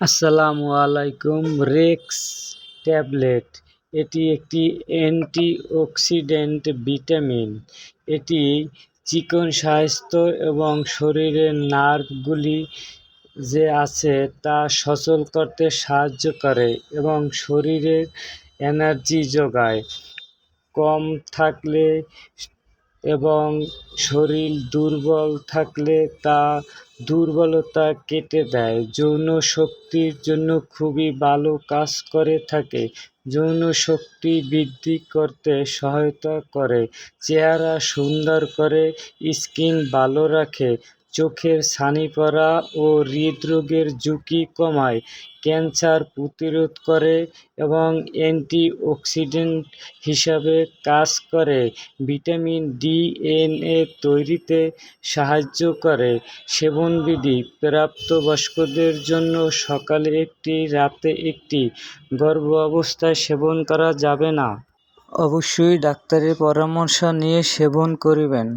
আসসালামু আলাইকুম, Rex tablet. এটি একটি অ্যান্টিঅক্সিডেন্ট ভিটামিন। এটি চিকন স্বাস্থ্য এবং শরীরের নার্ভগুলি যে আছে তা সচল করতে সাহায্য করে এবং শরীরের এনার্জি যোগায়। কম থাকলে এবং শরীর দুর্বল থাকলে তা দুর্বলতা কেটে দেয়। যৌন শক্তির জন্য খুবই ভালো কাজ করে থাকে। যৌন শক্তি বৃদ্ধি করতে সহায়তা করে। চেহারা সুন্দর করে, স্কিন ভালো রাখে। চোখের ছানি পড়া ও হৃদরোগের ঝুঁকি কমায়, ক্যান্সার প্রতিরোধ করে এবং অ্যান্টিঅক্সিডেন্ট হিসাবে কাজ করে। ভিটামিন ডি এন এ তৈরিতে সাহায্য করে। সেবনবিধি, প্রাপ্তবয়স্কদের জন্য সকালে একটি, রাতে একটি। গর্ভ অবস্থায় সেবন করা যাবে না। অবশ্যই ডাক্তারের পরামর্শ নিয়ে সেবন করিবেন।